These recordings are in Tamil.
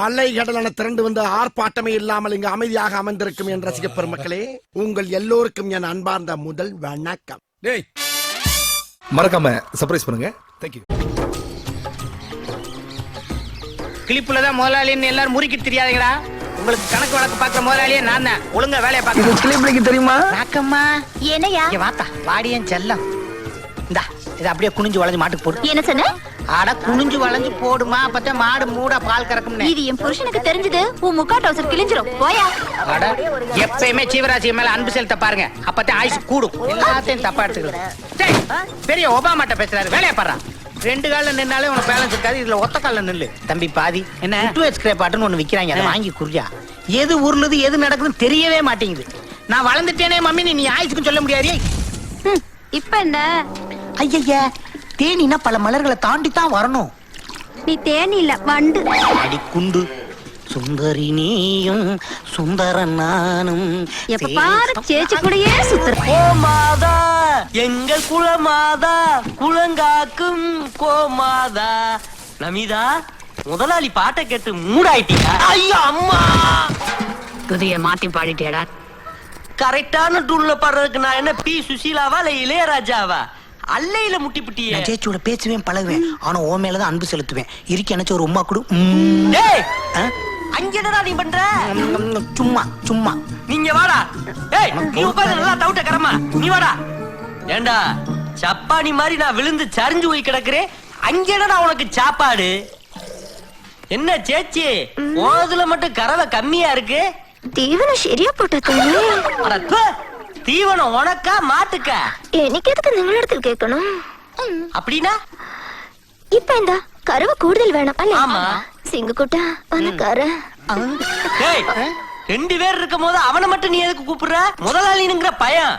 அலை கடலான திரண்டு வந்து ஆர்ப்பாட்டமே இல்லாமல் இங்கு அமைதியாக அமர்ந்திருக்கும் என் ரசிக பெருமக்களே உங்கள் எல்லோருக்கும் என் அன்பார்ந்த முதல் வணக்கம். டேய். மறக்காம சர்ப்ரைஸ் பண்ணுங்க. தேங்க்யூ கிளிப்புல தான் முதலாளின்னு எல்லாரும் முறுக்கிட்டு தெரியாதுங்கடா. உங்களுக்கு கணக்கு வழக்கு பார்க்குற முதலாளியே நான் தான். ஒழுங்கா வேலையை பார்க்க கிளிப்பிளிக்கு தெரியுமா? ராக்கம்மா என்னையா? இங்க வாத்தா வாடியன் செல்லம். இந்தா. இதை அப்படியே குனிஞ்சு வளைஞ்சு மாட்டுக்கு போடு. என்ன சொன்ன? அட குனிஞ்சு வளைஞ்சு போடுமா அப்பதான் மாடு மூடா பால் கறக்கும்னு. இது என் புருஷனுக்கு தெரிஞ்சது. உன் முக்கா டவுசர் கிழிஞ்சிரும். போயா. அட எப்பயுமே ஜீவராசி மேல அன்பு செலுத்த பாருங்க. அப்பதான் ஆயுசு கூடும். எல்லாத்தையும் தப்பா எடுத்துக்கலாம். பெரிய ஒபாமாட்ட பேசுறாரு. வேலையை பாடுறா. ரெண்டு கால்ல நின்னாலே உனக்கு பேலன்ஸ் இருக்காது. இதுல ஒத்த கால்ல நில்லு. தம்பி பாதி. என்ன? டூ ஸ்கிரேப் ஆட்டுன்னு ஒண்ணு விக்கிறாங்க. அதை வாங்கி குறியா எது உருளுது எது நடக்குதுன்னு தெரியவே மாட்டேங்குது. நான் வளர்ந்துட்டேனே மம்மி நீ ஆயுசுக்கும் சொல்ல முடியாது. இப்ப என்ன? ஐயா தேனினா பல மலர்களை தாண்டி தான் வரணும். நீ தேனி இல்ல வண்டு. அடி குண்டு சுந்தரி நீயும் சுந்தர நானும். எப்ப பாரு சேச்சி கூடயே சுத்துற. கோமாதா எங்கள் குலமாதா குலங்காக்கும் கோமாதா நமிதா முதலாளி பாட்டை கேட்டு மூடாயிட்டியா ஐயோ அம்மா! துதிய மாத்தி பாடிட்டேடா. கரெக்டான டூல்ல பாடுறதுக்கு நான் என்ன பி. சுசீலாவா இல்ல இளையராஜாவா? அல்லையில முட்டி பிட்டியே நான் சேச்சியோட பேசுவேன் பழகுவேன். ஆனா ஓ மேலதான் அன்பு செலுத்துவேன். இருக்கு எனக்கு ஒரு உமா கொடு. டேய்? அங்க என்னடா நீ பண்ற? சும்மா சும்மா. நீங்க வாடா. ஏய் நீ உட்கார்ந்து நல்லா தவிட்ட கரமா நீ வாடா. ஏண்டா சப்பானி மாதிரி நான் விழுந்து சரிஞ்சு போய் கிடக்குறேன். அங்க என்னடா உனக்கு சாப்பாடு? என்ன சேச்சி? ஓதுல மட்டும் கறவை கம்மியா இருக்கு? தீவனம் சரியா ப்பு. தீவனம் உனக்கா மாட்டுக்கா எனக்கு எதுக்கு நிங்களிடத்தில் கேட்கணும். அப்படின்னா? இப்ப இந்த கருவு கூடுதல் வேணும். அல்ல ஆமா. சிங்கு குட்டா அந்த கரு. டேய் ரெண்டு பேர் இருக்கும் போது அவனை மட்டும் நீ எதுக்கு கூப்பிடுற? முதலாளினுங்கிற பையன்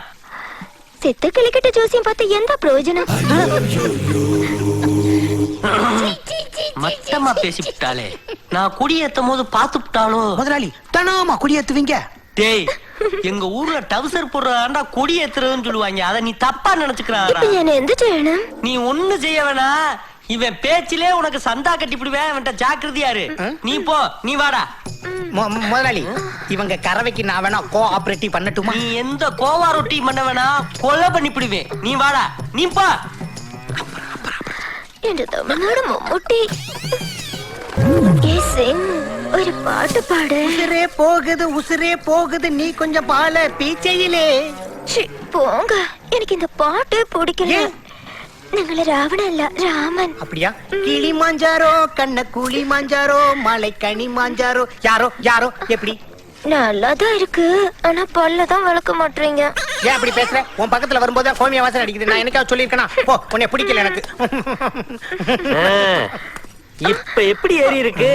செத்த கிளிக்கிட்ட ஜோசியம் பார்த்து எந்த பிரயோஜனம்? மட்டமா பேசிவிட்டாளே. நான் குடியேத்தும் போது பாத்துட்டாளோ முதலாளி தனாமா குடியேத்துவீங்க? டேய் எங்க ஊர்ல டவுசர் போடுறதாண்டா கொடி ஏத்துறதுன்னு சொல்லுவாங்க. அத நீ தப்பா நினைச்சுக்கிறாரா நீ ஒண்ணு செய்ய வேணா. இவன் பேச்சிலே உனக்கு சந்தா கட்டி விடுவேன் இவன்ட்ட ஜாக்கிரதையாரு நீ போ நீ வாடா. முதலாளி இவங்க கறவைக்கு நான் வேணா கோ ஆபரேட்டிவ் பண்ணட்டுமா? நீ எந்த கோவா ரொட்டி பண்ண வேணா கொலை பண்ணிப்பிடுவேன் நீ வாடா. நீ பா. என்று தமிழ்நாடு மம்முட்டி. ഏ, സിംഗ്, ഒരു പാട്ട് പാട് உசுரே போகுது உசுரே போகுது நீ கொஞ்சம் பால பீச்சையிலே ഛി, പോങ്ക എനിക്ക് இந்த பாட்டே பிடிக்கல ஏன்? നിങ്ങള് രാവണല്ല രാമൻ அப்படியா கிளி மாஞ்சாரோ கண்ண கூலி மாஞ்சாரோ மலை கனி மாஞ்சாரோ யாரோ யாரோ எப்படி நல்லாதான் இருக்கு ஆனா பல்லதான் விளக்க மாட்டீங்க ஏன் அப்படி பேசுற உன் பக்கத்துல வரும்போது தான் கோமிய வாசனை அடிக்குது நான் என்னைக்காவது சொல்லியிருக்கேனா போ உன்னை பிடிக்கல எனக்கு இப்ப எப்படி ஏறி இருக்கு?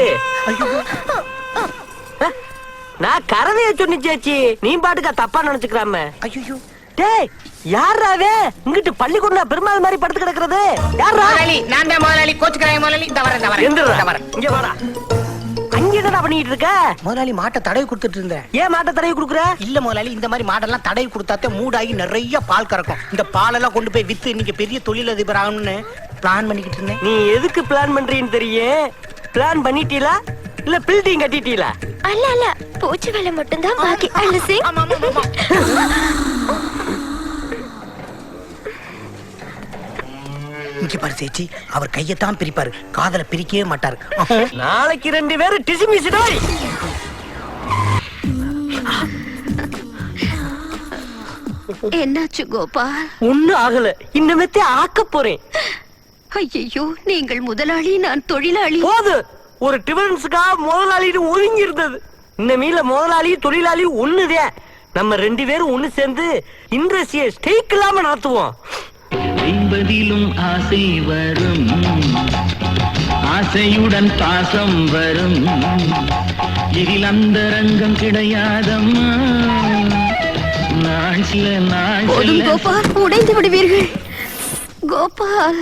நான் கரவைய சொன்னி சேச்சி நீ பாட்டுக்கா தப்பா நினைச்சுக்கிறாம. ஐயோ டேய் யாராவே இங்கிட்டு பள்ளிக்கூடம் பெருமாள் மாதிரி படுத்து கிடக்குறது. யாரா முதலாளி நான் தான் முதலாளி கோச்சுக்கிறாங்க முதலாளி இந்த வரேன் இந்த வரேன். இந்த வரேன். இங்க வாடா. அங்க என்னடா பண்ணிட்டு இருக்க? முதலாளி மாட்டை தடவி கொடுத்துட்டு இருந்தேன். ஏன் மாட்ட தடவி குடுக்குற? இல்ல முதலாளி இந்த மாதிரி மாடெல்லாம் தடவி கொடுத்தாத்தே மூடாகி நிறைய பால் கறக்கும். இந்த பாலெல்லாம் கொண்டு போய் வித்து இன்னைக்கு பெரிய தொழிலதிபர் ஆகணும்னு பிளான் பண்ணிக்கிட்டு இருந்தேன் நீ எதுக்கு பிளான் பண்றீன்னு தெரியும் பிளான் பண்ணிட்டீங்களா இல்ல பில்டிங் கட்டிட்டீங்களா அல்ல அல்ல. பூச்சி வேலை மட்டும்தான் பாக்கி. அல்ல சிங் இங்க பாரு சேச்சி. அவர் கையத்தான் பிரிப்பாரு. காதல பிரிக்கவே மாட்டாரு. நாளைக்கு ரெண்டு பேரும் டிசி மிசிடாய் என்னாச்சு கோபால்? ஒண்ணும் ஆகல. இன்னமேத்தே ஆக்க போறேன். ஐயோ நீங்கள் முதலாளி நான் தொழிலாளி. போது. ஒரு டிஃபரன்ஸுக்காக முதலாளின்னு ஒதுங்கி இருந்தது இந்த மீல முதலாளி தொழிலாளி ஒண்ணுதே. நம்ம ரெண்டு பேரும் ஒண்ணு சேர்ந்து இண்டஸ்ட்ரியை ஸ்டேக் இல்லாம நடத்துவோம். என்பதிலும் ஆசை வரும். ஆசையுடன் பாசம் வரும். இதில் அந்த ரங்கம் கிடையாதம்மா. நாள் சில நாள் கோபால் உடைந்து விடுவீர்கள். கோபால்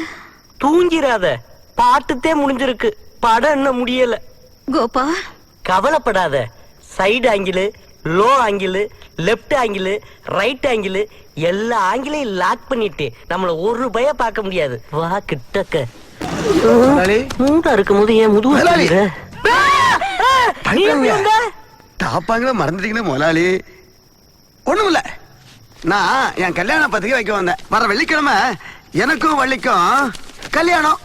தூங்கிராத. பாட்டுத்தே முடிஞ்சிருக்கு. படம் இன்னும் முடியல. கோபால் கவலைப்படாத. Side angle low angle left angle right angle எல்லா ஆங்கிளையும் லாக் பண்ணிட்டு நம்மள ஒரு பய பார்க்க முடியாது. வா கிட்டக்க. மூடா இருக்கும்போது ஏன் முதுகு தாப்பாங்கள மறந்துட்டீங்களே முதலாளி. ஒண்ணும் இல்ல. நான் என் கல்யாண பத்திரிக்கை வைக்க வந்தேன். வர வெள்ளிக்கிழமை எனக்கும் வள்ளிக்கும் கல்யாணம்.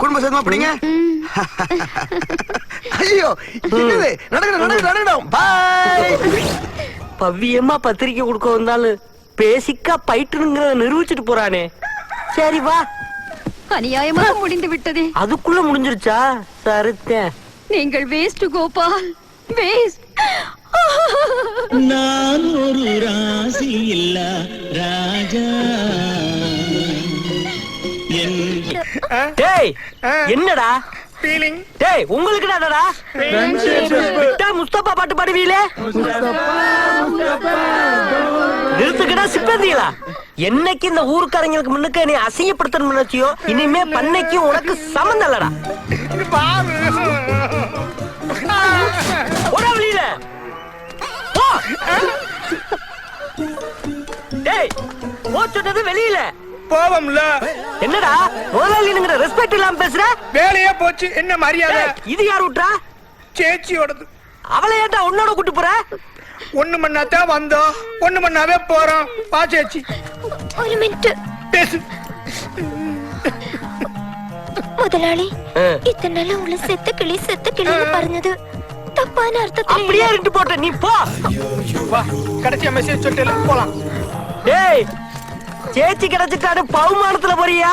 குடும்ப சேர்ந்தமா பிடிங்க. ஐயோ என்னது? நடக்கணும் நடக்கணும் நடக்கணும். பாய் பவ்யமா பத்திரிக்கை கொடுக்க வந்தாலும் பேசிக்கா பயிற்றுங்கிறத நிரூபிச்சிட்டு போறானே. சரி வா. அநியாயமாக முடிந்து விட்டதே. அதுக்குள்ள முடிஞ்சிருச்சா? சருத்தேன் நீங்கள் வேஸ்ட் கோபால். வேஸ்ட் நான் ஒரு ராசி இல்ல ராஜா. டேய் என்னடா? ஃபீலிங் டேய் உங்களுக்கு என்னடா? விட்டா முஸ்தபா பாட்டு பாடுவீங்களே? நிறுத்துக்கடா சிப்பந்திகளா? என்னைக்கு இந்த ஊருக்காரங்களுக்கு முன்னுக்கு நீ அசிங்கப்படுத்தணும் நினைச்சியோ இனிமே பண்ணைக்கு உனக்கு சம்மந்தம் இல்லடா. வெளியில. டேய் சொன்னது வெளியில. போவோம்ல என்னடா முதலாளிங்கிற ரெஸ்பெக்ட் இல்லாம பேசுற வேலையே போச்சு என்ன மரியாதை டேய், இது யார் விட்டா சேச்சியோடது அவளை ஏன்டா உன்னோட கூட்டு போற ஒண்ணு மண்ணாதான் வந்தோம் ஒண்ணு மண்ணாவே போறோம் வா சேச்சி ஒரு மினிட் பேசு முதலாளி ஆ. இத்தனை நாள் உங்களை செத்த கிளி செத்த கிளின்னு പറഞ്ഞത് தப்பான அர்த்தத்துல அப்படியே இருந்து போட்ட நீ போ வா கடைசியா மெசேஜ் சொல்லிட்டு போலாம் டேய் சேச்சி கிடைச்சிட்டாரு பவுமானத்துல போறியா?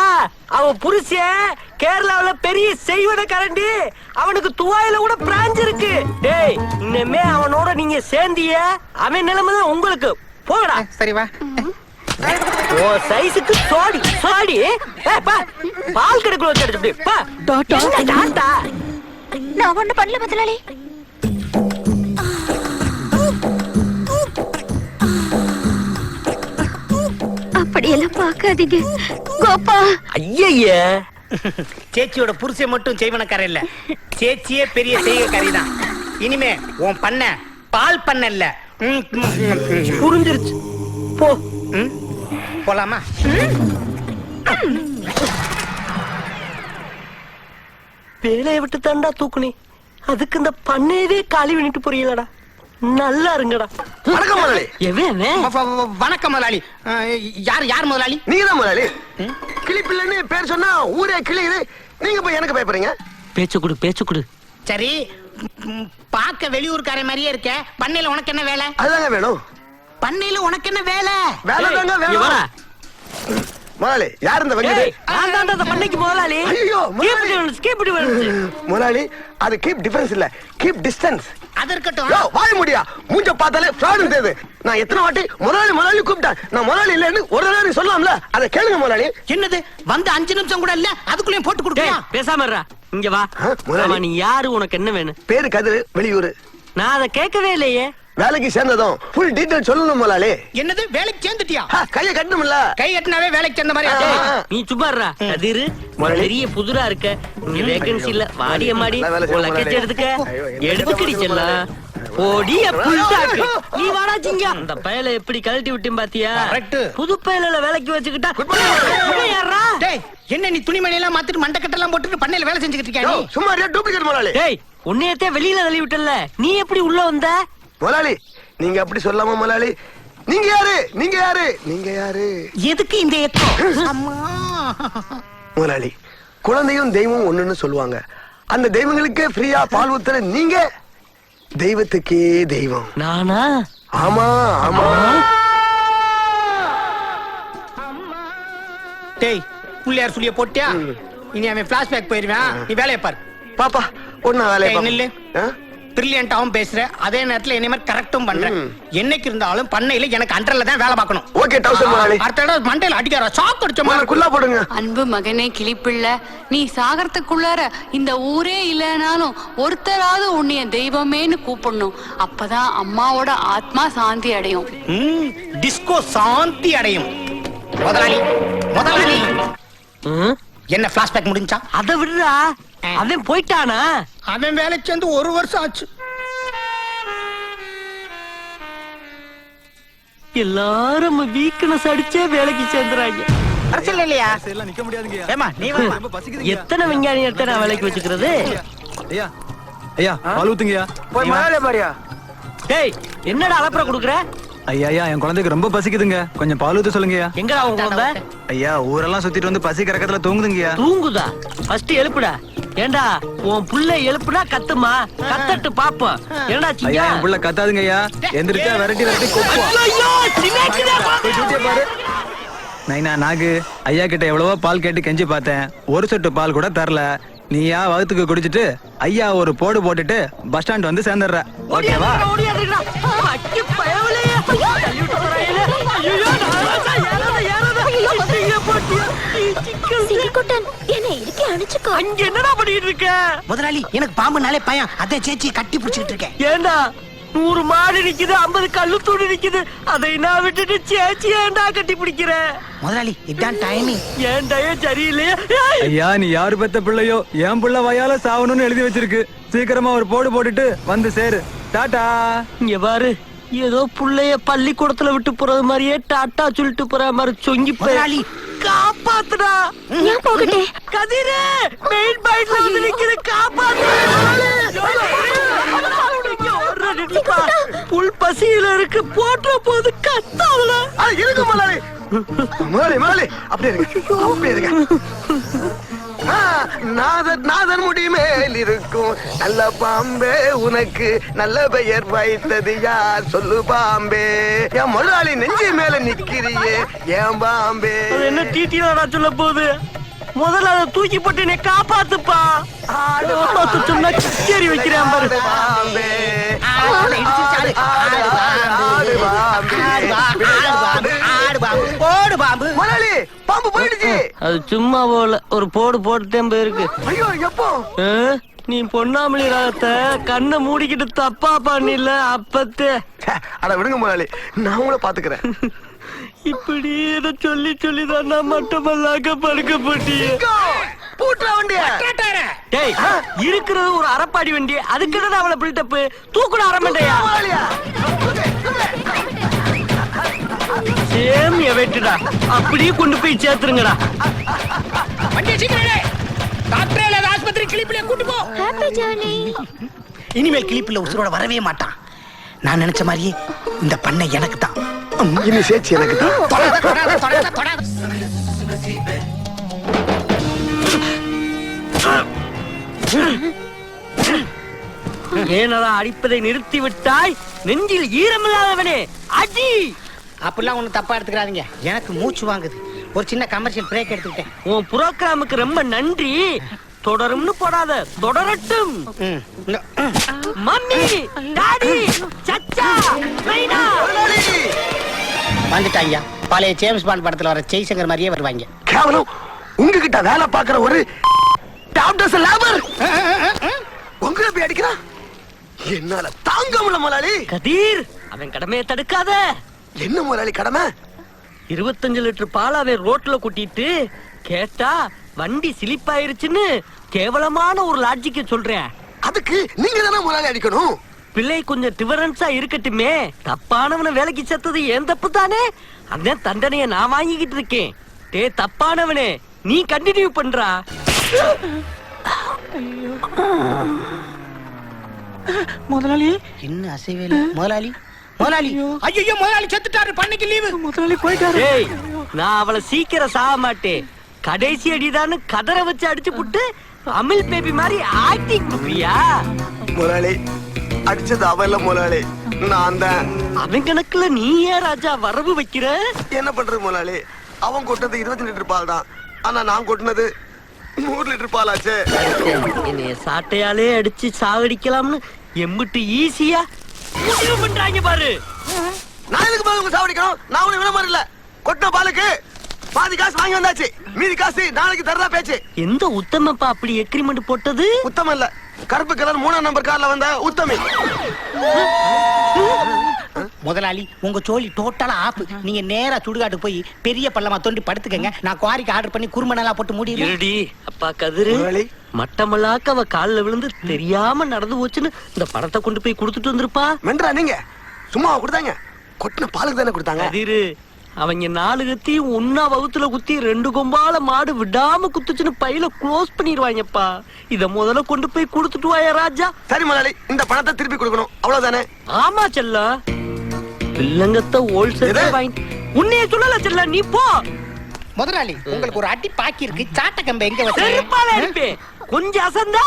அவன் புருஷன் கேரளாவுல பெரிய செய்வன கரண்டி. அவனுக்கு துவாயில கூட பிராஞ்ச் இருக்கு. டேய் இனிமே அவனோட நீங்க சேர்ந்திய அவன் நிலைமை தான் உங்களுக்கு. போகடா சரி வா. ஓ சைஸுக்கு சோடி சோடி. பால் கெடுக்கல டாட்டா? நான் ஒண்ணு பண்ணல முதலாளி. பார்க்காதீங்க. கோபா. ஐயய்ய சேச்சியோட புருஷன் மட்டும் செய்வனக்கார இல்ல. சேச்சியே பெரிய செய்கக்காரி தான் இனிமே உன் பண்ண பால் பண்ண இல்ல. புரிஞ்சிருச்சு. போ? போலாமா? வேலையை விட்டு தாண்டா தூக்குனி. அதுக்கு இந்த பண்ணையவே காலி பண்ணிட்டு போறீங்களடா. நல்லா இருங்கடா. வணக்கம் முதலாளி. எவன் வணக்கம் முதலாளி. யார் யார் முதலாளி? நீங்க தான் முதலாளி கிளி பிள்ளைன்னு பேர் சொன்னா ஊரே கிளியுது. நீங்க போய் எனக்கு பயப்படுறீங்க பேச்சு கொடு பேச்சு கொடு. சரி ம், பார்க்க வெளியூர்கார மாதிரியே இருக்க. பண்ணையில உனக்கு என்ன வேலை? அதுதாங்க வேணும். பண்ணையில உனக்கு என்ன வேலை? வேலை தாங்க. வேணும். முதலாளி யார் இந்த வெங்கடு ஏய், நான் இந்த பண்ணைக்கு முதலாளி. ஐயோ, keep difference. முதலாளி அது கீப் டிஃபரன்ஸ் இல்ல. கீப் டிஸ்டன்ஸ் அது இருக்கட்டும். யோ வாய முடியா. மூஞ்ச பார்த்தாலே ஃப்ராடு தெரியுது. நான் எத்தனை வாட்டி முதலாளி முதலாளி கூப்பிட்டேன். நான் முதலாளி இல்லைன்னு ஒரு தடவை சொல்லலாம்ல அதை கேளுங்க முதலாளி. என்னது? வந்து அஞ்சு நிமிஷம் கூட இல்ல? அதுக்குள்ளேயும் போட்டு டேய், கொடுக்கலையா பேசாம இருடா. இங்க வா. முதலாளி. நீ யாரு? உனக்கு என்ன வேணும்? பேரு கதிரு வெளியூரு. நான் அதை கேட்கவே இல்லையே. வேலைக்கு சேர்ந்ததும் ஃபுல் டீடைல் சொல்லணும் முதலாளி. என்னது வேலைக்கு சேர்ந்துட்டியா? கையை கட்டணும்ல. கை கட்டினாவே வேலைக்கு சேர்ந்த மாதிரி. நீ சும்மா இருடா. கதிரு. பெரிய புதுரா இருக்க. இங்க வேகன்சி இல்ல வாடிய மாடி. லக்கேஜ். எடுத்துக்க. கஷ்டமா செல்லாம் ஓடிய புல்டாக்கு நீ வாடா சிங்கா அந்த பயல எப்படி கழட்டி விட்டேன் பாத்தியா. புது பயல வேலைக்கு வச்சுக்கிட்டா யார்றா? டேய் என்ன நீ துணிமணி எல்லாம் மாத்திட்டு மண்டக்கட்டெல்லாம் போட்டுட்டு பண்ணையில வேலை செஞ்சுக்கிட்டு இருக்கியா நீ? சும்மா டூப்ளிகேட் முதலாளி. டேய் உன்னையத்தே வெளியில தள்ளி விட்டல நீ எப்படி உள்ள வந்த? முதலாளி நீங்க அப்படி சொல்லாம முதலாளி நீங்க யாரு? நீங்க யாரு? நீங்க யாரு? எதுக்கு இந்த முதலாளி குழந்தையும் தெய்வம் ஒண்ணுன்னு சொல்லுவாங்க. அந்த தெய்வங்களுக்கே ஃப்ரீயா பால் ஊத்துற நீங்க தெய்வத்துக்கே தெய்வம். நானா? ஆமா ஆமா. டேய் புள்ளையார் சொல்லிய போட்டியா? இனி அவன் பிளாஷ்பேக் போயிருவான். நீ வேலையை பாரு. பாப்பா ஒன்னா வேலையை நில்லு. பிரில்லியண்டாவும் பேசுற அதே நேரத்துல என்ன மாதிரி கரெக்டும் பண்ற. என்னைக்கு இருந்தாலும் பண்ணையில எனக்கு அண்டர்ல தான் வேலை பார்க்கணும். ஓகே டவுசர் முதலாளி அடுத்த தடவை மண்டையில அடிக்கார ஷாக் அடிச்ச மாதிரி குல்லா போடுங்க. அன்பு மகனே கிளிப்பிள்ள நீ சாகரத்துக்குள்ளார இந்த ஊரே இல்லைனாலும் ஒருத்தராவது உன்னைய தெய்வமேன்னு கூப்பிடணும். அப்பதான் அம்மாவோட ஆத்மா சாந்தி அடையும். டிஸ்கோ சாந்தி அடையும். முதலாளி முதலாளி? என்ன பிளாஷ்பேக் முடிஞ்சா? அத விடுறா. அவன் போயிட்டானா? அவன் வேலைக்கு சேர்ந்து ஒரு வருஷம் ஆச்சு. எல்லாரும் வீக்னஸ் அடிச்சே வேலைக்கு சேர்ந்துறாங்க. அரசியல் இல்லையா? ஏமா நீ வா. எத்தனை விஞ்ஞானி எடுத்து நான் வேலைக்கு வச்சுக்கிறது? ஐயா பால் ஊத்துங்கய்யா. போய் பாரியா. டேய் என்னடா அலப்பற குடுக்குற? ஐயா ஐயா என் குழந்தைக்கு ரொம்ப பசிக்குதுங்க. கொஞ்சம் பால் ஊத்த சொல்லுங்கய்யா. எங்கடா உன் குழந்தை? ஐயா ஊரெல்லாம் சுத்திட்டு வந்து பசி கறக்கத்துல தூங்குதுங்கய்யா. தூங்குதா? ஃபர்ஸ்ட் எழுப்புடா. ஏண்டா உன் புள்ள எழுப்புனா கத்துமா? கத்தட்டு பாப்போம். என்னடா ஐயா என் புள்ள கத்தாதுங்க ஐயா எந்திரிச்சா விரட்டி விரட்டி பாரு. நைனா நாகு ஐயா கிட்ட எவ்வளவோ பால் கேட்டு கெஞ்சி பார்த்தேன். ஒரு சொட்டு பால் கூட தரல. நீயா வகுத்துக்கு குடிச்சிட்டு ஐயா ஒரு போடு போட்டுட்டு பஸ் ஸ்டாண்ட் வந்து சேர்ந்துடுற. ஓகேவா? அங்க என்னடா பண்ணிட்டு இருக்க? முதலாளி எனக்கு பாம்புனாலே பயம். அதை சேச்சி கட்டி பிடிச்சிட்டு இருக்கேன். ஏண்டா? நூறு மாடு நிக்குது ஐம்பது கல்லு தூணி நிக்குது. அதை நான் விட்டுட்டு சேச்சி ஏன்டா கட்டி பிடிக்கிற? முதலாளி இதான் டைமிங் ஏன்டாயே சரியில்லையே? ஐயா நீ யாரு பெத்த பிள்ளையோ? என் புள்ள வயால சாவணும்னு எழுதி வச்சிருக்கு. சீக்கிரமா ஒரு போடு போட்டுட்டு வந்து சேரு. டாடா. இங்க பாரு. ஏதோ புள்ளைய பள்ளிக்கூடத்துல விட்டு போறது மாதிரியே டாட்டா சொல்லிட்டு போற மாதிரி சொங்கி போய் முதலாளி. காப்பாத்துடா. நான் போகட்டே? கதிரே மெயின் பாயிண்ட்ல வந்து நிக்கிற காப்பாத்து. புல் பசியில இருக்கு போற்ற போது கத்தாவல அது இருக்கு முதலாளி. முதலாளி முதலாளி. அப்படியே இருங்க. அப்படியே இருங்க. நாதன் நாதன் முடி மேல் இருக்கும். நல்ல பாம்பே உனக்கு நல்ல பெயர் வைத்தது யார்? சொல்லு பாம்பே. என் முதலாளி நெஞ்சு மேல நிக்கிறியே. ஏன் பாம்பே? என்ன டீட்டினா சொல்ல போகுது? முதல்ல அதை தூக்கி போட்டு என்னை காப்பாத்துப்பா காப்பாத்து சொன்னா கிச்சேரி வைக்கிறேன் பாரு பாம்பே போயிடுச்சு அது சும்மா போல ஒரு போடு போட்டுட்டேன் போயிருக்கு ஐயோ எப்போ? நீ பொன்னாமலி ராகத்தை கண்ணை மூடிக்கிட்டு தப்பா பண்ணில அப்பத்தே அட விடுங்க முதலாளி நான் உங்களை பாத்துக்கிறேன் இப்படி இதை சொல்லி சொல்லி தான் நான் மட்டமல்லாக்க படுக்கப்பட்டியே பூட்டுற வண்டிய. டேய் இருக்கிறது ஒரு அரப்பாடி வண்டி அதுக்கு என்ன அவளை பில்டப் தூக்குட அரமண்டையா சேம் எவெட்டுடா அப்படியே கொண்டு போய் சேர்த்துருங்கடா. வண்டி சீக்கிரம் டாக்டர் ஆஸ்பத்திரி கிளிப்பிலே கூட்டு போ. ஹாப்பி ஜர்னி இனிமேல் கிளிப்பில் உசுரோட வரவே மாட்டான். நான் நினைச்ச மாதிரியே இந்த பண்ணை எனக்கு தான். இனி சேர்ச்சி எனக்கு தான். தொடாத, தொடாத, தொடாத, தொடாத. ஏனடா அடிப்பதை நிறுத்தி விட்டாய் நெஞ்சில் ஈரமில்லாதவனே அடி அப்படிலாம் ஒண்ணும் தப்பா எடுத்துக்கிறாதீங்க எனக்கு மூச்சு வாங்குது. ஒரு சின்ன கமர்ஷியல் பிரேக் எடுத்துக்கிட்டேன். உன் புரோகிராமுக்கு ரொம்ப நன்றி. தொடரும்னு போடாத தொடரட்டும். மம்மி டாடி சச்சா மைனா. வந்துட்டாங்க பழைய ஜேம்ஸ் பாண்ட் படத்துல வர ஜெய்சங்கர் மாதிரியே வருவாங்க கேவலம். உங்ககிட்ட வேலை பாக்குற ஒரு டாக்டர்ஸ் லேபர் உங்களை போய் அடிக்கிறான் என்னால தாங்க முடியல முதலாளி கதீர் அவன் கடமையை தடுக்காத. என்ன முதலாளி கடமை? இருபத்தஞ்சு லிட்டர் பால் அவன் ரோட்ல கூட்டிட்டு கேட்டா வண்டி சிலிப் ஆயிருச்சுன்னு கேவலமான ஒரு லாஜிக்க சொல்றேன். அதுக்கு நீங்க தானே முதலாளி அடிக்கணும்? பிள்ளை கொஞ்சம் டிஃபரன்ஸா இருக்கட்டுமே. தப்பானவனை வேலைக்கு சேர்த்தது ஏன் தப்பு தானே அந்த தண்டனைய நான் வாங்கிக்கிட்டு இருக்கேன். டே தப்பானவனே நீ கண்டினியூ பண்றா. முதலாளி. என்ன அசைவே. முதலாளி? முதலாளி. ஐயோ. முதலாளி செத்துட்டாரு. பண்ணைக்கு லீவு முதலாளி போயிட்டாரு. நான் அவளை சீக்கிரம் சாக மாட்டேன். கடைசி அடிதான்னு கதற வச்சு அடிச்சு புட்டு அமில் பேபி மாதிரி ஆக்டிங் கொடுக்குறியா முதலாளி அடிச்சது அவ முதலாளி. நான் தான். அவன் கணக்குல நீ ஏன் ராஜா வரவு வைக்கிற? என்ன பண்றது முதலாளி? அவன் கொட்டது இருபத்தி லிட்டர் பால் தான். ஆனா நான் கொட்டினது நூறு லிட்டர் பால் ஆச்சு என்னைய சாட்டையாலே அடிச்சு சாகடிக்கலாம்னு எம்பிட்டு ஈஸியா முடிவு பண்றாங்க பாரு. நான் எதுக்கு பால் சாவடிக்கணும்? நான் உன்னை விட மாதிரி இல்ல கொட்டின பாலுக்கு பாதி காசு வாங்கி வந்தாச்சு. மீதி காசு நாளைக்கு தரதா பேச்சு. எந்த உத்தமப்பா அப்படி எக்ரிமெண்ட் போட்டது? உத்தமம் இல்ல. கருப்பு கலர் மூணாம் நம்பர் கார்ல வந்த உத்தமி. முதலாளி உங்க சோழி டோட்டலா ஆப்பு நீங்க நேரா சுடுகாட்டுக்கு போய் பெரிய பள்ளமா தோண்டி படுத்துக்கங்க. நான் குவாரிக்கு ஆர்டர் பண்ணி குறுமணலா போட்டு இருடி அப்பா கதிரு. மட்டமல்லாக்க அவ கால்ல விழுந்து தெரியாம நடந்து போச்சுன்னு இந்த படத்தை கொண்டு போய் கொடுத்துட்டு வந்திருப்பா. மென்றா நீங்க? சும்மா கொடுத்தாங்க. கொட்டின பாலுக்கு தானே கொடுத்தாங்க. கதிரு அவங்க நாலு கத்தியும் ஒன்னா வகுத்துல குத்தி ரெண்டு கொம்பால மாடு விடாம குத்துச்சுன்னு பையில க்ளோஸ் பண்ணிடுவாங்கப்பா இத முதல்ல கொண்டு போய் கொடுத்துட்டு வாயா ராஜா. சரி முதலாளி இந்த பணத்தை திருப்பி கொடுக்கணும். அவ்வளவுதானே? ஆமா செல்ல. பில்லங்கத்த ஹோல்சேல்? வாங்கி உன்னைய சொல்லல செல்ல நீ போ. முதலாளி உங்களுக்கு ஒரு அடி பாக்கி இருக்கு. சாட்ட கம்பை எங்க வச்சு? கொஞ்சம் அசந்தா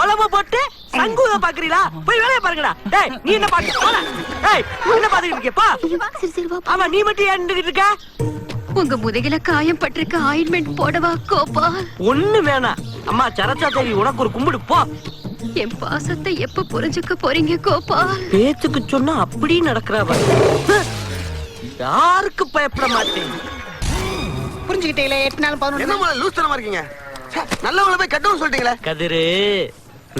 உலம போட்டு சங்குத பாக்குறீங்களா போய் வேலைய பாருங்கடா. டேய் நீ என்ன பாக்கு போடா. டேய் நீ என்ன பாத்துக்கிட்டு இருக்க? பா. சரி சரி வா ஆமா நீ மட்டும் ஏன் நின்னுகிட்டு இருக்க? உங்க முதுகில காயம் பட்டிருக்க ஆயின்மெண்ட் போடவா கோபால் ஒண்ணு வேணாம். அம்மா சரச்சா தேவி உனக்கு ஒரு கும்பிடு போ. என் பாசத்தை எப்ப புரிஞ்சுக்க போறீங்க கோபால் பேச்சுக்கு சொன்னா அப்படி நடக்கிறா பாரு. யாருக்கு பயப்பட மாட்டேன்? புரிஞ்சுக்கிட்டீங்களே எட்டு நாள்? பதினொன்று லூஸ் தனமா இருக்கீங்க? நல்லவங்கள போய் கட்டவும் சொல்லிட்டீங்களே. கதிரு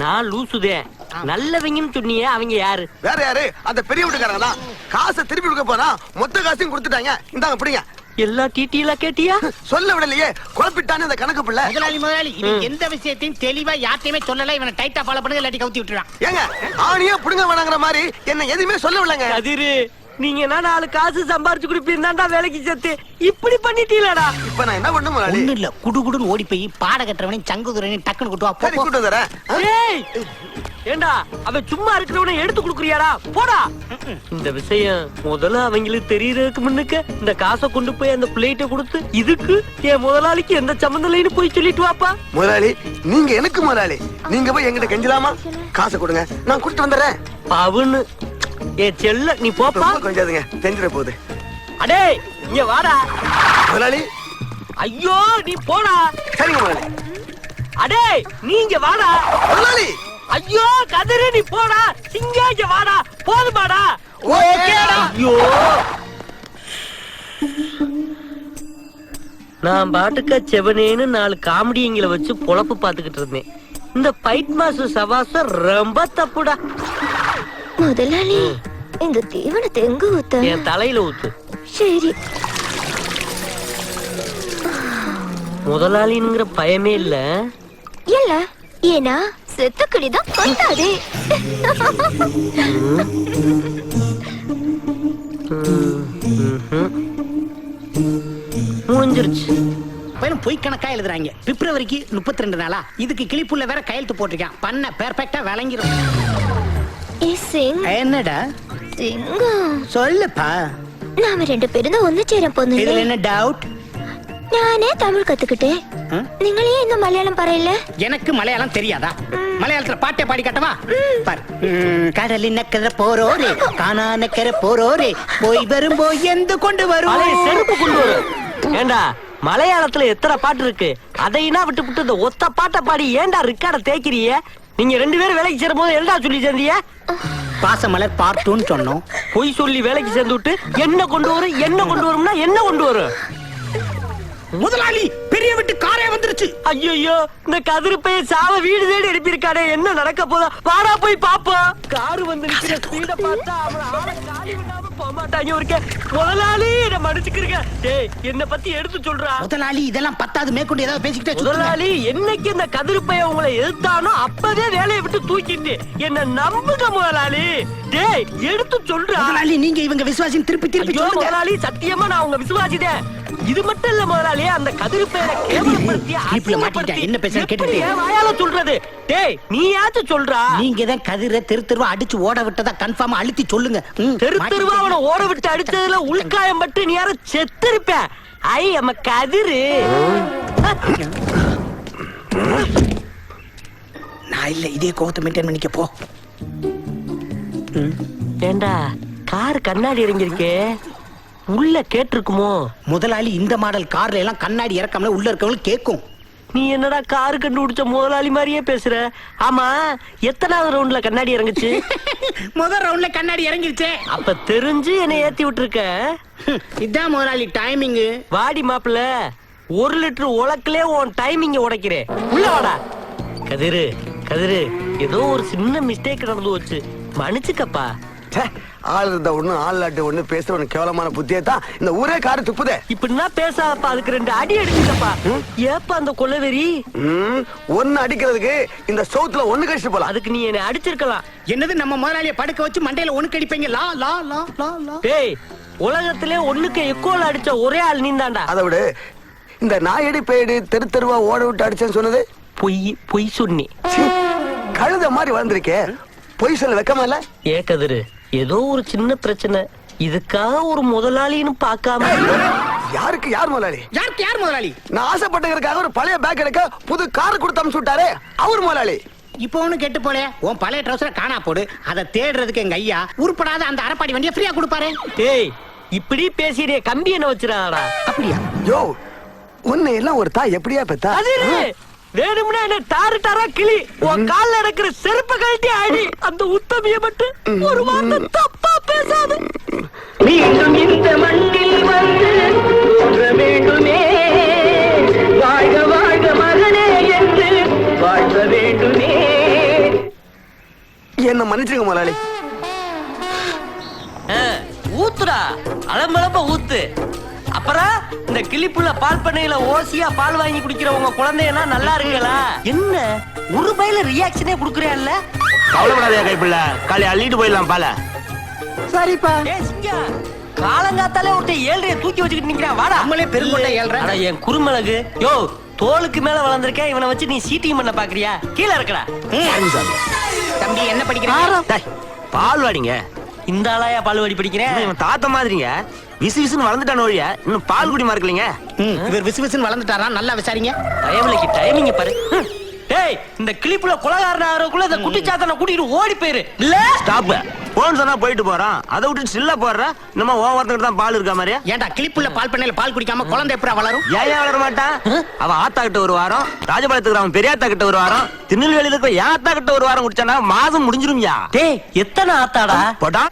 நான் லூசுதேன் நல்லவங்கன்னு சொன்னியே அவங்க யாரு? வேற யாரு? அந்த பெரிய வீட்டுக்காரங்க தான். காசை திருப்பி கொடுக்க போனா மொத்த காசையும் கொடுத்துட்டாங்க. இந்தாங்க பிடிங்க. எல்லா டீட்டெயிலா கேட்டியா? சொல்ல விடலையே. குழப்பிட்டானே அந்த கணக்கு பிள்ளை. முதலாளி முதலாளி இவன் எந்த விஷயத்தையும் தெளிவா யார்ட்டையுமே சொல்லல. இவனை டைட்டா ஃபாலோ பண்ணுங்க இல்லாட்டி கவுத்தி விட்டுறான் ஏங்க ஆணியா புடுங்க வேணாங்கிற மாதிரி என்ன எதுவுமே சொல்ல விடலங்க. கதிரு நீங்க என்ன நாலு காசு சம்பாரிச்சு கொடுப்பீங்கடா வேலைக்கு சேர்த்து. இப்படி பண்ணிட்டீங்களடா. இப்ப நான் என்ன பண்ணும் முதலாளி? ஒண்ணு இல்ல. குடு குடுன்னு ஓடி போய் பாட கட்டுறவனையும் சங்குதுரனையும் டக்குன்னு கொண்டு வா போ, சரி போ. கூட்டு ஏய்! ஏண்டா அவன் சும்மா இருக்கிறவன எடுத்து கொடுக்குறியாடா? போடா. இந்த விஷயம் முதல்ல அவங்களுக்கு தெரியறதுக்கு முன்னுக்கு இந்த காசை கொண்டு போய் அந்த பிள்ளைகிட்ட கொடுத்து இதுக்கு என் முதலாளிக்கு எந்த சம்மந்தம் இல்லைன்னு போய் சொல்லிட்டு வாப்பா. முதலாளி நீங்க எனக்கு முதலாளி. நீங்க போய் எங்கிட்ட கெஞ்சலாமா? காசை கொடுங்க. நான் கூட்டிட்டு வந்துடுறேன். பவுன்னு ஏ செல்ல நீ போப்பா. ரொம்ப கொஞ்சாதுங்க. தெரிஞ்சிட போகுது. அடே இங்க வாடா. முதலாளி. ஐயோ நீ போடா. சரிங்க முதலாளி. அடே நீ இங்க வாடா. முதலாளி. ஐயோ கதிரு நீ போடா. சிங்க இங்க வாடா. போதுமாடா ஓகேடா. ஐயோ. நான் பாட்டுக்க செவனேன்னு நாலு காமெடிங்களை வச்சு பொழப்பு பார்த்துக்கிட்டு இருந்தேன். இந்த பைட் மாஸ்டர் சவாசம் ரொம்ப தப்புடா. முதலாளி இந்த தீவனத்தை எங்க ஊத்த? என் தலையில ஊத்து. சரி. முதலாளிங்கிற பயமே இல்ல. இல்ல ஏன்னா செத்த கிளிதான் கொண்டாதே மூஞ்சிருச்சு பையன் பொய் கணக்கா எழுதுறாங்க. பிப்ரவரிக்கு முப்பத்தி ரெண்டு நாளா. இதுக்கு கிளிப்புள்ள வேற கையெழுத்து போட்டிருக்கான். பண்ண பெர்ஃபெக்டா விளங்கிரும். என்னடா? சிங்கம் சொல்லுப்பா. நாம ரெண்டு பேரும் தான் ஒண்ணு சேர இதுல என்ன டவுட் நானே தமிழ் கத்துக்கிட்டேன். ம்? நீங்களே இந்த மலையாளம் பறையில எனக்கு மலையாளம் தெரியாதா? மலையாளத்துல பாட்டே பாடி காட்டவா? பாரு. கடலின் நக்கர போரோரே காணா நக்கர போரோரே போய் வரும் போய் எந்த கொண்டு வரும் செருப்பு கொண்டு வரும் ஏண்டா மலையாளத்துல எத்தனை பாட்டு இருக்கு? அதையினா விட்டு விட்டு இந்த ஒத்த பாட்டை பாடி ஏன்டா ரிக்கார்ட தேய்க்கிறிய? நீங்க ரெண்டு பேரும் வேலைக்கு சேரும் போது என்னடா சொல்லி சேர்ந்தீங்க பாசமலர் பார்ட் டூன்னு சொன்னோம். பொய் சொல்லி வேலைக்கு சேர்ந்து விட்டு என்ன கொண்டு வரும் என்ன கொண்டு வரும்னா என்ன கொண்டு வரும் முதலாளி பெரிய விட்டு காரே வந்துருச்சு. ஐயோ இந்த கதிரு பையன் சாவ வீடு தேடி எழுப்பியிருக்கானே என்ன நடக்க போதா வாடா போய் பாப்போம். காரு வந்து நிக்கிற ஸ்பீட பார்த்தா அவன் ஆளை காலி விடாம போக மாட்டாங்க ஒருக்க முதலாளி என்ன மன்னிச்சுக்கிறீங்க டேய் என்ன பத்தி எடுத்து சொல்றா. முதலாளி இதெல்லாம் பத்தாது. மேற்கொண்டு ஏதாவது பேசிக்கிட்டே. முதலாளி என்னைக்கு இந்த கதிரு பையன் உங்களை எதிர்த்தானோ அப்பவே வேலையை விட்டு தூக்கிட்டு. என்ன நம்புங்க முதலாளி. டேய் எடுத்து சொல்றா முதலாளி நீங்க இவங்க விசுவாசின் திருப்பி திருப்பி ஐயோ, சொல்லுங்க முதலாளி சத்தியமா நான் உங்க விசுவாசிதேன் இது மட்டும் இல்ல முதலாளி அந்த கதிரு பேரை கேவலப்படுத்தி இடுப்புல மாட்டிக்கிட்டேன். என்ன எப்படி கேட்டுட்டு. வாயால சொல்றது டேய் நீயாச்சும் சொல்றா நீங்க தான் கதிர தெரு தெருவா அடிச்சு ஓட விட்டதா கன்ஃபார்மா அழுத்தி சொல்லுங்க தெரு தெருவா. அவனை ஓட விட்டு அடிச்சதுல உள்காயம் பட்டு நீ யாரும் செத்திருப்ப ஐ நம்ம கதிரு நான் இல்ல இதே கோவத்தை மெயின்டைன் பண்ணிக்க போ ஏண்டா கார் கண்ணாடி இறங்கிருக்கே உள்ள கேட்டிருக்குமோ? முதலாளி இந்த மாடல் கார்ல எல்லாம் கண்ணாடி இறக்காமல உள்ள இருக்கவங்க கேட்கும். நீ என்னடா கார் கண்டுபிடிச்ச முதலாளி மாதிரியே பேசுற? ஆமா எத்தனாவது ரவுண்ட்ல கண்ணாடி இறங்குச்சு? முதல் ரவுண்ட்ல கண்ணாடி இறங்கிருச்சே. அப்ப தெரிஞ்சு என்னை ஏத்தி விட்டுருக்க? இதான் முதலாளி டைமிங் வாடி மாப்பிள ஒரு லிட்டர் உலக்கிலே உன் டைமிங்க உடைக்கிறேன். உள்ள வாடா. கதிரு கதிரு ஏதோ ஒரு சின்ன மிஸ்டேக் நடந்து போச்சு. மன்னிச்சுக்கப்பா. ச்சே, ஆள் இருந்த ஒண்ணு ஆள் இல்லாட்டி ஒண்ணு பேசுற ஒண்ணு கேவலமான புத்தியே தான் இந்த ஊரே காரு துப்புதே. இப்படின்னா பேசாதப்பா அதுக்கு ரெண்டு அடி அடிச்சுக்கப்பா. ஏப்பா அந்த கொலவெறி ம், ஒண்ணு அடிக்கிறதுக்கு இந்த சவுத்துல ஒண்ணு கழிச்சு போலாம். அதுக்கு நீ என்னை அடிச்சிருக்கலாம். என்னது நம்ம முதலாளிய படுக்க வச்சு மண்டையில ஒண்ணு கடிப்பீங்க? லா லா லா லா லா. டேய் உலகத்திலே ஒண்ணுக்கு எக்கோல அடிச்ச ஒரே ஆள் நீந்தாண்டா. அதை விடு. இந்த நாயடி பேயடி தெரு தெருவா ஓட விட்டு அடிச்சேன்னு சொன்னது? பொய் பொய் சொன்னி கழுத மாதிரி வளர்ந்துருக்கே. பொய் சொல்ல வெக்கமா இல்ல? ஏ கதிரு ஏதோ ஒரு சின்ன பிரச்சனை. இதுக்காக ஒரு முதலாளின்னு பார்க்காம யாருக்கு யார் முதலாளி? யாருக்கு யார் முதலாளி? நான் ஆசைப்பட்டதுக்காக ஒரு பழைய பேக் எடுக்க புது கார் கொடுத்து அமுச்சு விட்டாரே அவர் முதலாளி. இப்போ ஒண்ணு கெட்டு போலே. உன் பழைய ட்ரௌசரை காணா போடு. அதை தேடுறதுக்கு எங்க ஐயா உருப்படாத அந்த அரப்பாடி வண்டியை ஃப்ரீயா கொடுப்பாரு. டேய் இப்படி பேசிறிய கம்பி என்ன வச்சிடாடா அப்படியா? யோ உன்னை எல்லாம் ஒரு தாய் எப்படியா பெத்தா? அது. வேணும்னா என்ன டாரு டாரா கிளி. உன் கால்ல இருக்கிற செருப்ப கழட்டி அடி அந்த உத்தமிய மட்டும் ஒரு வார்த்தை தப்பா பேசாத. மீண்டும் இந்த மண்ணில் வந்து தோன்ற வேண்டுமே. வாழ்க வாழ்க மகனே என்று வாழ்க வேண்டுமே. என்ன மன்னிச்சுங்க முதலாளி. ஊத்துடா. அலம்பலம்ப ஊத்து. அப்புறம் இந்த கிளிப்புள்ள பால் பண்ணையில ஓசியா பால் வாங்கி குடிக்கிற உங்க குழந்தையெல்லாம் நல்லா இருக்குங்களா? என்ன ஒரு பையில ரியாக்ஷனே குடுக்கறியா கவலைப்படாதே கைப்பிள்ள காலை அள்ளிட்டு போயிடலாம் பால. சரிப்பா. ஏய் சிங்கா காலங்காத்தாலே ஒருத்தன் ஏழ்றைய தூக்கி வச்சுக்கிட்டு நிக்கிறான். வாடா. நம்மளே பெருங்கொண்டை ஏழ்ற. அட, என் குறுமிளகு. யோ தோலுக்கு மேல வளர்ந்திருக்கேன். இவனை வச்சு நீ சீட்டிங் பண்ண பாக்குறியா? கீழே இருக்கடா தம்பி என்ன படிக்கிறீங்க டேய், பால் வாடிங்க. இந்த ஆளாயா பால்வாடி படிக்கிறேன் இவன் தாத்தா மாதிரிங்க. விசு விசுன்னு வளர்ந்துட்டான ஒழிய இன்னும் பால் குடி மறக்கலைங்க ம், இவர் விசு விசுன்னு வளர்ந்துட்டாரா? நல்லா விசாரிங்க. பயமில்லைக்கு டைமிங்க பாரு. ஹம். டேய் இந்த கிளிப்புல குலகாரன் ஆகிறதுக்குள்ள இந்த குட்டிச்சாத்தனை கூட்டிட்டு ஓடி போயிரு. இல்ல ஸ்டாப் போன் சொன்னா போயிட்டு போறான். அதை விட்டு சில்ல போடுற? நம்ம ஓ ஒருத்தங்கிட்ட தான் பால் இருக்கா மாதிரியா? ஏன்டா கிளிப்புள்ள பால் பண்ணையில பால் குடிக்காம குழந்தை எப்படா வளரும்? ஏன் வளர மாட்டான் அவன் ஆத்தா கிட்ட ஒரு வாரம் ராஜபாளையத்துக்கு அவன் பெரியாத்தா கிட்ட ஒரு வாரம் திருநெல்வேலியில இருக்க என் ஆத்தா கிட்ட ஒரு வாரம் குடிச்சானா மாசம் முடிஞ்சிரும்யா? டேய் எத்தனை ஆத்தாடா? போட்டா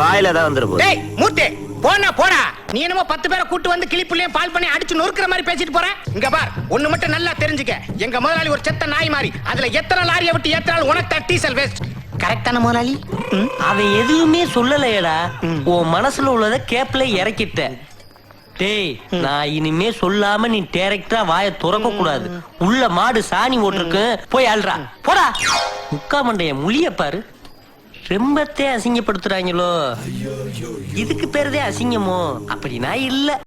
வாயில ஏதாவது வந்துரு டேய் மூர்த்தி போனா போடா. நீ என்னமோ பத்து பேரை கூட்டு வந்து கிளிப்புள்ளே பால் பண்ணி அடிச்சு நொறுக்குற மாதிரி பேசிட்டு போற? இங்க பார் ஒண்ணு மட்டும் நல்லா தெரிஞ்சுக்க. எங்க முதலாளி ஒரு செத்த நாய் மாதிரி. அதுல எத்தனை லாரியை விட்டு ஏத்தினாலும் உனக்கு தான் டீசல் வேஸ்ட் கரெக்டான முதலாளி? அவன் எதுவுமே சொல்லலையடா. உன் மனசுல உள்ளத கேப்ல இறக்கிட்ட டேய் நான் இனிமே சொல்லாம நீ டைரக்டா வாய துறக்க கூடாது உள்ள மாடு சாணி ஓட்டிருக்கு. போய் அல்றா போடா. முக்கா மண்டைய முழிய பாரு. ரெம்பத்தே அசிங்கப்படுத்துறாங்களோ. இதுக்கு பேருதே அசிங்கமோ? அப்படி நான் இல்ல.